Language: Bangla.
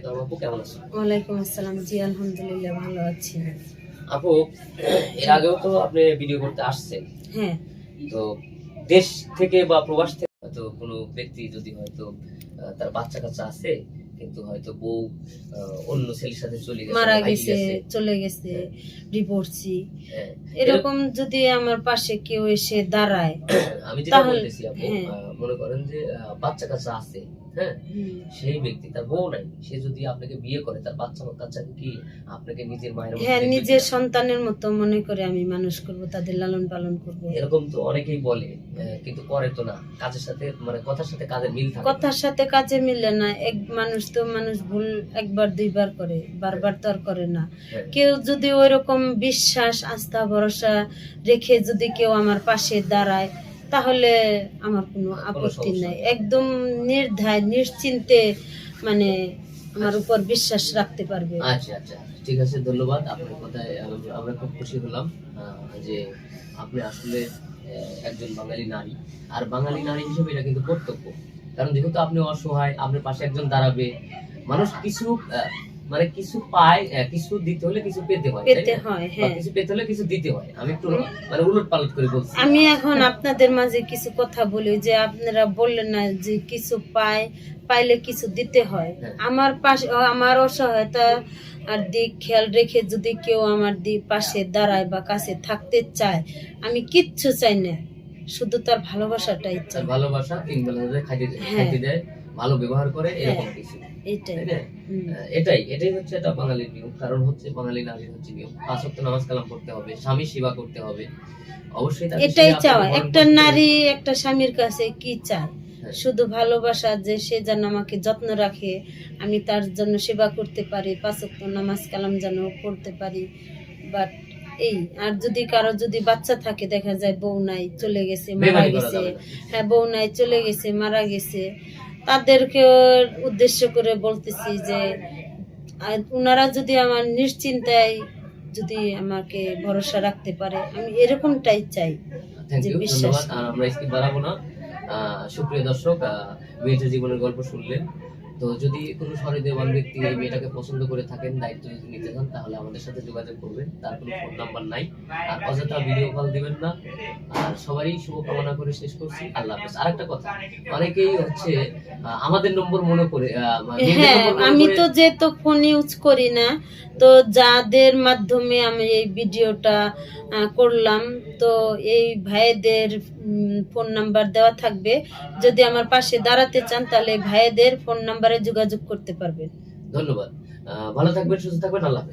আলাইকুম আপু কেমন আছেন? ওয়ালাইকুম আসসালাম। জি আলহামদুলিল্লাহ ভালো আছি। আপু এর আগেও তো আপনি ভিডিও করতে আসছেন। হ্যাঁ। তো দেশ থেকে বা প্রবাস থেকে হয়তো কোনো ব্যক্তি যদি হয়তো তার বাচ্চা কাচ্চা আছে কিন্তু হয়তো বউ অন্য ছেলের সাথে চলে গেছে মারা গেছে চলে গেছে রিপোর্টছি হ্যাঁ। এরকম যদি আমার পাশে কেউ এসে দাঁড়ায় আমি যেটা বলতেছি আপু হ্যাঁ। মনে করেন যে বাচ্চা কাচ্চা আছে হ্যাঁ সেই ব্যক্তি তার বউ নাই। সে যদি আপনাকে বিয়ে করে তার বাচ্চা কাচ্চাকে কি আপনাকে নিজের মায়ের মতো হ্যাঁ নিজের সন্তানের মতো মনে করে আমি মানুষ করব তাদের লালন পালন করব। এরকম তো অনেকেই বলে কিন্তু করে তো না। কাজের সাথে মানে কথার সাথে কাজের মিল থাকে কথার সাথে কাজে মিলে না। এক মানুষ তো মানুষ ভুল একবার দুইবার করে বারবার তো আর করে না। হ্যাঁ। কেউ যদি ওইরকম বিশ্বাস আস্থা ভরসা রেখে যদি কেউ আমার পাশে দাঁড়ায় তাহলে আমার কোনো আপত্তি নাই। একদম নির্ধায় নিশ্চিন্তে মানে আমার উপর বিশ্বাস রাখতে পারবে। আচ্ছা আচ্ছা ঠিক আছে ধন্যবাদ। আপনার কথায় আম- আমরা খুব খুশি হলাম যে আপনি আসলে একজন বাঙালি নারী। আর বাঙালি নারী হিসেবে এটা কিন্তু কর্তব্য। কারণ যেহেতু আপনি অসহায় আপনার পাশে একজন দাঁড়াবে মানুষ কিছু মানে কিছু পায় কিছু দিতে হলে কিছু পেতে হয় পেতে হয় হ্যাঁ। কিছু পেতে হলে কিছু দিতে হয়। আমি একটু মানে উলট পালট করে বলছি। আমি এখন আপনাদের মাঝে কিছু কথা বলি যে আপনারা বললেন না যে কিছু পায় পাইলে কিছু দিতে হয়। হ্যাঁ। আমার পাশে আমার অসহায়তা আর দিক খেয়াল রেখে যদি কেউ আমার দিক পাশে দাঁড়ায় বা কাছে থাকতে চায় আমি কিচ্ছু চাই না। শুধু তার ভালোবাসাটাই চাই। ভালোবাসা তিন বেলা হ্যাঁ। খাইতে দেয়। ভালো ব্যবহার করে এরকম কিছু এটাই। এটাই হচ্ছে একটা বাঙালির নিয়ম। কারণ হচ্ছে বাঙালি নারীর হচ্ছে নিয়ম। পাঁচ ওয়াক্ত নামাজ কালাম করতে হবে স্বামী সেবা করতে হবে। অবশ্যই এটাই চাওয়া। একটা নারী একটা স্বামীর কাছে কি চায়? হ্যাঁ। শুধু ভালোবাসা যে সে যেন আমাকে যত্ন রাখে আমি তার জন্য সেবা করতে পারি পাঁচক্ত নামাজ কালাম যেন পড়তে পারি। বাট এই আর যদি কারও যদি বাচ্চা থাকে দেখা যায় বউ নাই চলে গেছে মারা গেছে। হ্যাঁ বউ নাই চলে গেছে মারা গেছে। তাদেরকে উদ্দেশ্য করে বলতেছি যে ওনারা যদি আমার নিশ্চিন্তায় যদি আমাকে ভরসা রাখতে পারে আমি এরকমটাই চাই যে বিশ্বাস আমরা বাড়াবো না। আহ, সুপ্রিয় দর্শক আহ, মেয়েটার জীবনের গল্প শুনলেন। তো যদি কোনো সহৃদয়বান ব্যক্তি এই মেয়েটাকে পছন্দ করে থাকেন দায়িত্ব যদি নিতে চান তাহলে আমাদের সাথে যোগাযোগ করবেন। তার কোনো ফোন নাম্বার নাই। আর অযথা ভিডিও কল দিবেন না। আর সবারই শুভকামনা করে শেষ করছি। আল্লাহ হাফেজ। আর একটা কথা। অনেকেই হচ্ছে আমাদের নম্বর মনে করে মেয়েদের হ্যাঁ মনে আমি তো যেহেতু ফোন ইউজ করি না তো যাদের মাধ্যমে আমি এই ভিডিওটা করলাম তো এই ভাইদের ফোন নাম্বার দেওয়া থাকবে। যদি আমার পাশে দাঁড়াতে চান, তাহলে ভাইদের ফোন নাম্বারে যোগাযোগ করতে পারবেন। ধন্যবাদ। ভালো থাকবেন, সুস্থ থাকবেন, আল্লাহ